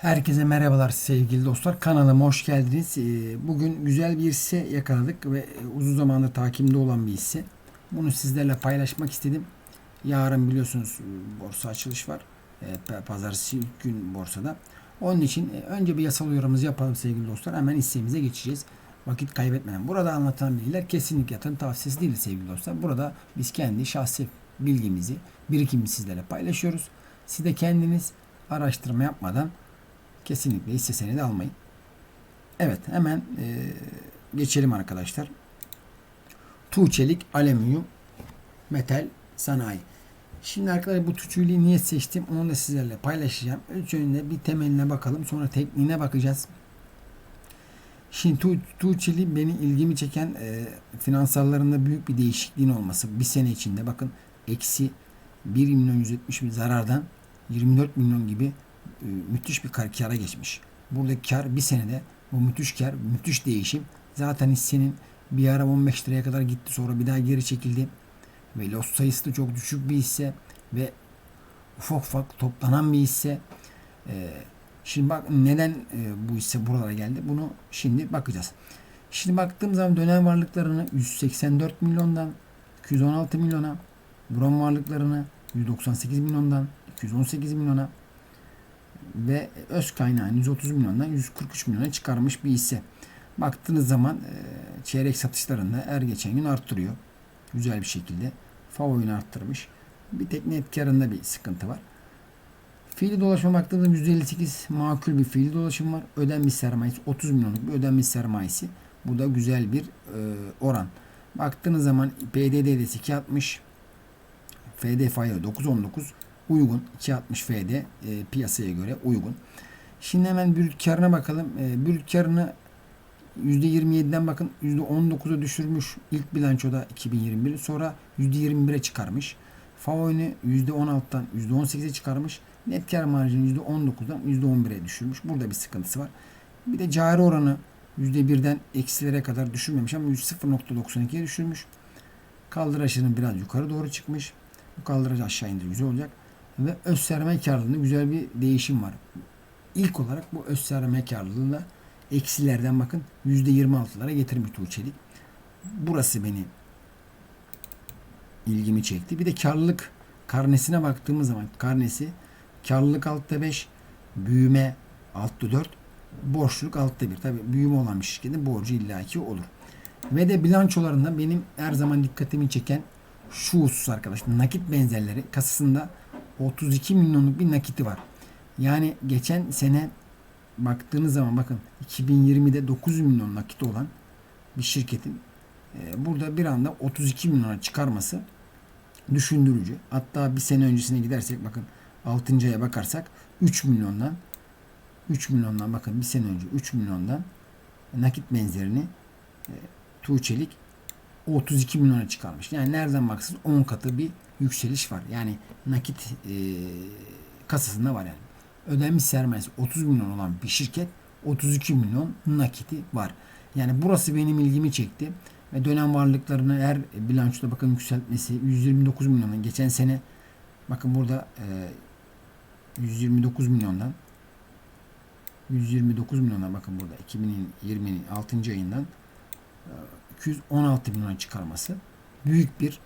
Herkese merhabalar sevgili dostlar. Kanalıma hoş geldiniz. Ee, Bugün güzel bir hisse yakaladık ve e, uzun zamandır takimde olan bir hisse. Bunu sizlerle paylaşmak istedim. Yarın biliyorsunuz e, borsa açılış var. E, pa- Pazartesi ilk gün borsada. Onun için önce bir yasal uyarımızı yapalım sevgili dostlar. Hemen hissemize geçeceğiz. Vakit kaybetmeden. Burada anlatılan bilgiler kesinlikle yatırım tavsiyesi değil sevgili dostlar. Burada biz kendi şahsi bilgimizi, birikimimizi sizlerle paylaşıyoruz. Siz de kendiniz araştırma yapmadan Kesinlikle hisse senedi almayın. Evet hemen e, geçelim arkadaşlar. Tuğçelik alüminyum metal sanayi. Şimdi arkadaşlar bu tuğçeliği niye seçtim onu da sizlerle paylaşacağım. Önce önce bir temeline bakalım sonra tekniğine bakacağız. Şimdi tu, tuğçeli beni ilgimi çeken e, finansallarında büyük bir değişikliğin olması. Bir sene içinde bakın eksi 1 milyon 170 bin zarardan 24 milyon gibi müthiş bir kar, kara geçmiş. Buradaki kar bir senede bu müthiş kar, müthiş değişim. Zaten hissenin bir ara 15 liraya kadar gitti sonra bir daha geri çekildi. Ve los sayısı da çok düşük bir hisse ve ufak ufak toplanan bir hisse. Ee, şimdi bak neden e, bu hisse buralara geldi bunu şimdi bakacağız. Şimdi baktığım zaman dönem varlıklarını 184 milyondan 216 milyona, buram varlıklarını 198 milyondan 218 milyona ve öz kaynağını 130 milyondan 143 milyona çıkarmış bir hisse. Baktığınız zaman e, çeyrek satışlarında her geçen gün arttırıyor. Güzel bir şekilde. Favo'yu arttırmış. Bir tek net bir sıkıntı var. Fiili dolaşıma baktığımızda %58 makul bir fiili dolaşım var. Ödenmiş sermayesi 30 milyonluk bir ödenmiş sermayesi. Bu da güzel bir e, oran. Baktığınız zaman PDD'si 2.60 FD fayda 9.19 uygun. 2.60 FD e, piyasaya göre uygun. Şimdi hemen brüt karına bakalım. E, brüt karını %27'den bakın %19'a düşürmüş ilk bilançoda 2021 sonra %21'e çıkarmış. Favo'nu %16'dan %18'e çıkarmış. Net kar marjını %19'dan %11'e düşürmüş. Burada bir sıkıntısı var. Bir de cari oranı %1'den eksilere kadar düşürmemiş ama 0.92'ye düşürmüş. Kaldıraçının biraz yukarı doğru çıkmış. Bu kaldıraç aşağı indir güzel olacak. Ve öz sermaye karlılığında güzel bir değişim var. İlk olarak bu öz sermaye karlılığında eksilerden bakın %26'lara getirmiş Tuğçelik. Burası beni ilgimi çekti. Bir de karlılık karnesine baktığımız zaman karnesi karlılık altta 5, büyüme altta 4, borçluluk altta 1. Tabi büyüme olan bir şirketin borcu illaki olur. Ve de bilançolarında benim her zaman dikkatimi çeken şu husus arkadaşlar. Nakit benzerleri kasasında 32 milyonluk bir nakiti var. Yani geçen sene baktığınız zaman bakın 2020'de 9 milyon nakit olan bir şirketin e, burada bir anda 32 milyona çıkarması düşündürücü. Hatta bir sene öncesine gidersek bakın 6. aya bakarsak 3 milyondan 3 milyondan bakın bir sene önce 3 milyondan nakit benzerini e, Tuğçelik 32 milyona çıkarmış. Yani nereden baksanız 10 katı bir yükseliş var. Yani nakit e, kasasında var yani. Ödenmiş sermayesi 30 milyon olan bir şirket 32 milyon nakiti var. Yani burası benim ilgimi çekti. Ve dönem varlıklarını her bilançoda bakın yükseltmesi 129 milyondan geçen sene bakın burada e, 129 milyondan 129 milyona bakın burada 2020'nin 6. ayından e, 216 milyona çıkarması büyük bir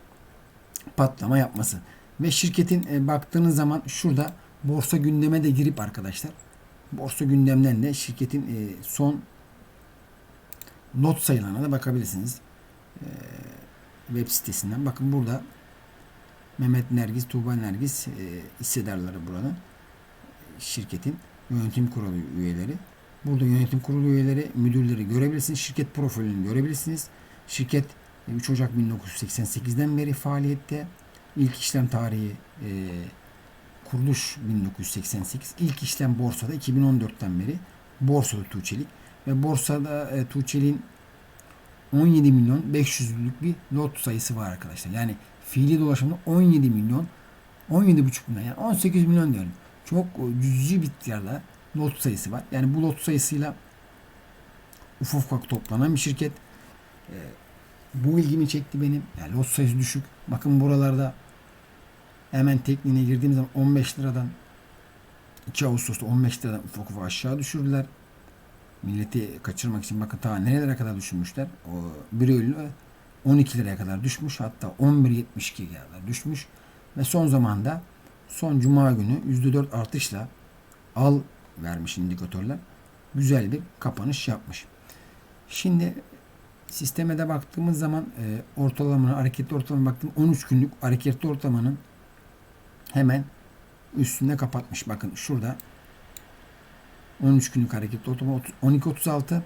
patlama yapması. Ve şirketin e, baktığınız zaman şurada borsa gündeme de girip arkadaşlar borsa gündemden de şirketin e, son not sayılarına da bakabilirsiniz. E, web sitesinden. Bakın burada Mehmet Nergis, Tuğba Nergis e, hissedarları burada. Şirketin yönetim kurulu üyeleri. Burada yönetim kurulu üyeleri, müdürleri görebilirsiniz. Şirket profilini görebilirsiniz. Şirket 3 Ocak 1988'den beri faaliyette. İlk işlem tarihi e, kuruluş 1988. İlk işlem borsada 2014'ten beri borsada Tuğçelik ve borsada e, Tuğçelik'in 17 milyon 500'lük bir lot sayısı var arkadaşlar. Yani fiili dolaşımda 17 milyon 17,5 milyon yani 18 milyon diyorum. Çok e, cüzi bir miktarda lot sayısı var. Yani bu lot sayısıyla ufak toplanan bir şirket. E, bu ilgimi çekti benim. Yani lot sayısı düşük. Bakın buralarda hemen tekniğine girdiğim zaman 15 liradan 2 Ağustos'ta 15 liradan ufak ufak aşağı düşürdüler. Milleti kaçırmak için bakın ta nerelere kadar düşürmüşler. O 1 Eylül 12 liraya kadar düşmüş. Hatta 11.72'ye kadar düşmüş. Ve son zamanda son cuma günü %4 artışla al vermiş indikatörler. Güzel bir kapanış yapmış. Şimdi sisteme de baktığımız zaman e, ortalamana, hareketli ortalama baktım 13 günlük hareketli ortalamanın hemen üstünde kapatmış. Bakın şurada 13 günlük hareketli ortalama 12.36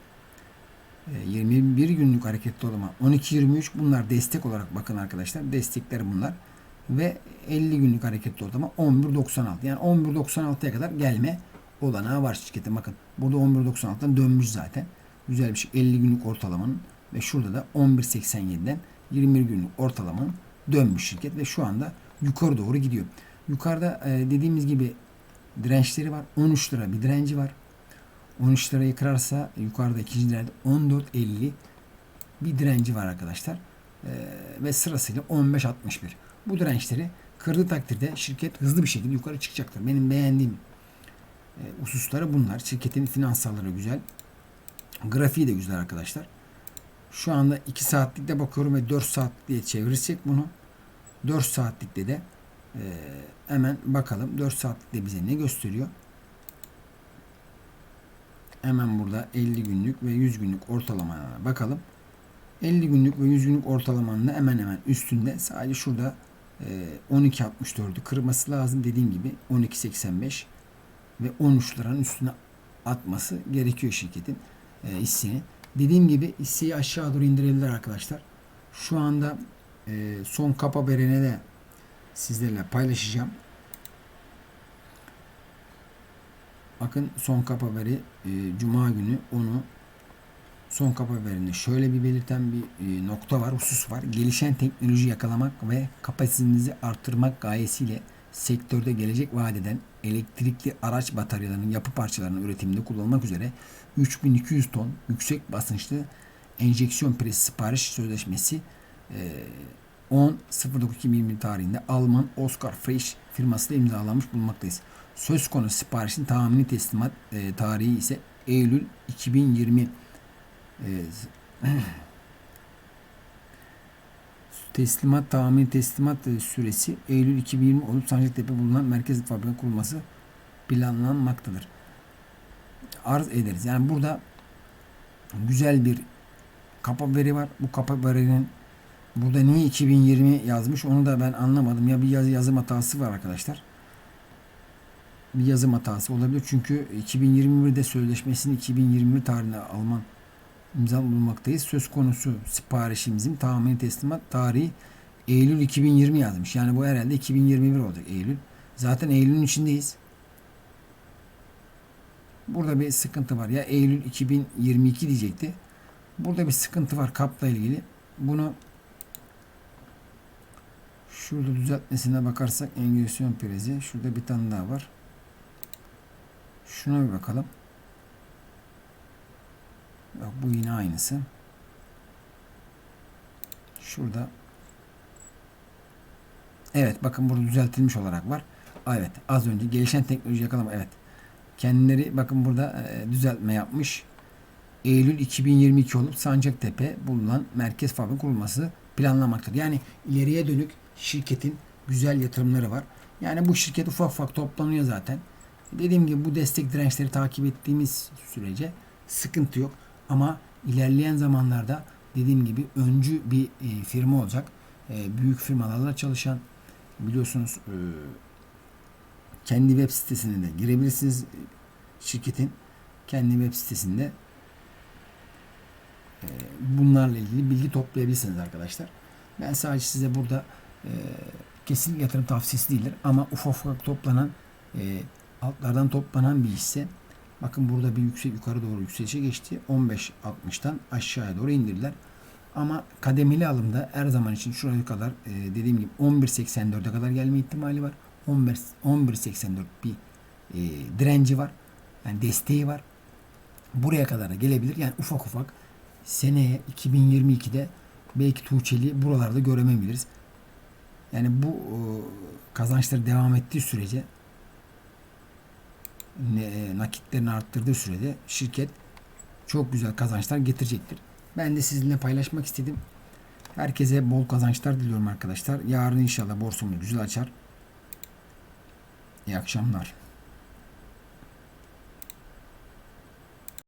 21 günlük hareketli ortalama 12.23 bunlar destek olarak bakın arkadaşlar destekler bunlar. Ve 50 günlük hareketli ortalama 11.96 yani 11.96'ya kadar gelme olanağı var şirketin. Bakın burada 11.96'dan dönmüş zaten. Güzel bir şey. 50 günlük ortalamanın ve şurada da 11.87'den 21 günlük ortalamanın dönmüş şirket ve şu anda yukarı doğru gidiyor. Yukarıda e, dediğimiz gibi dirençleri var. 13 lira bir direnci var. 13 lirayı kırarsa yukarıda ikinci direnci 14.50 bir direnci var arkadaşlar. E, ve sırasıyla 15.61. Bu dirençleri kırdığı takdirde şirket hızlı bir şekilde yukarı çıkacaktır. Benim beğendiğim e, hususları bunlar. Şirketin finansalları güzel. Grafiği de güzel arkadaşlar. Şu anda 2 saatlikte bakıyorum ve 4 saatliğe çevirirsek bunu 4 saatlikte de e, hemen bakalım 4 saatlikte bize ne gösteriyor. Hemen burada 50 günlük ve 100 günlük ortalamalara bakalım. 50 günlük ve 100 günlük ortalamanın da hemen hemen üstünde sadece şurada e, 12.64'ü kırması lazım dediğim gibi 12.85 ve 13 liranın üstüne atması gerekiyor şirketin e, hissini. Dediğim gibi hisseyi aşağı doğru indirebilirler arkadaşlar. Şu anda e, son kapa haberini de sizlerle paylaşacağım. Bakın son kapa haberi e, Cuma günü onu son kapa haberinde şöyle bir belirten bir e, nokta var, husus var. Gelişen teknoloji yakalamak ve kapasitenizi artırmak gayesiyle sektörde gelecek vadeden elektrikli araç bataryalarının yapı parçalarının üretiminde kullanılmak üzere 3200 ton yüksek basınçlı enjeksiyon presi sipariş sözleşmesi e, 10.09.2020 tarihinde Alman Oscar Frisch firmasıyla imzalanmış bulunmaktayız. Söz konusu siparişin tahmini teslimat e, tarihi ise Eylül 2020 e, teslimat tahmini teslimat süresi Eylül 2020 olup Sancaktepe bulunan merkez fabrika kurulması planlanmaktadır. Arz ederiz. Yani burada güzel bir kapa veri var. Bu kapa verinin burada niye 2020 yazmış onu da ben anlamadım. Ya bir yazı, yazım hatası var arkadaşlar. Bir yazım hatası olabilir. Çünkü 2021'de sözleşmesini 2021 tarihinde Alman imza bulunmaktayız. Söz konusu siparişimizin tahmini teslimat tarihi Eylül 2020 yazmış. Yani bu herhalde 2021 olacak Eylül. Zaten Eylül'ün içindeyiz. Burada bir sıkıntı var. Ya Eylül 2022 diyecekti. Burada bir sıkıntı var kapla ilgili. Bunu şurada düzeltmesine bakarsak engesyon prezi. Şurada bir tane daha var. Şuna bir bakalım. Bak bu yine aynısı. Şurada Evet bakın burada düzeltilmiş olarak var. Evet az önce gelişen teknoloji yakalama evet. Kendileri bakın burada e, düzeltme yapmış. Eylül 2022 olup Sancaktepe bulunan merkez fabrika kurulması planlamaktadır. Yani ileriye dönük şirketin güzel yatırımları var. Yani bu şirket ufak ufak toplanıyor zaten. Dediğim gibi bu destek dirençleri takip ettiğimiz sürece sıkıntı yok. Ama ilerleyen zamanlarda dediğim gibi öncü bir e, firma olacak. E, büyük firmalarla çalışan biliyorsunuz e, kendi web sitesine de girebilirsiniz. Şirketin kendi web sitesinde e, bunlarla ilgili bilgi toplayabilirsiniz arkadaşlar. Ben sadece size burada e, kesin yatırım tavsiyesi değildir ama ufak ufak toplanan e, altlardan toplanan bir hisse Bakın burada bir yüksek yukarı doğru yükselişe geçti. 15.60'tan aşağıya doğru indirdiler. Ama kademeli alımda her zaman için şuraya kadar e, dediğim gibi 11.84'e kadar gelme ihtimali var. 11.84 bir e, direnci var. Yani desteği var. Buraya kadar da gelebilir. Yani ufak ufak seneye 2022'de belki Tuğçeli buralarda göremeyebiliriz. Yani bu e, kazançları devam ettiği sürece nakitlerini arttırdığı sürede şirket çok güzel kazançlar getirecektir. Ben de sizinle paylaşmak istedim. Herkese bol kazançlar diliyorum arkadaşlar. Yarın inşallah borsamız güzel açar. İyi akşamlar.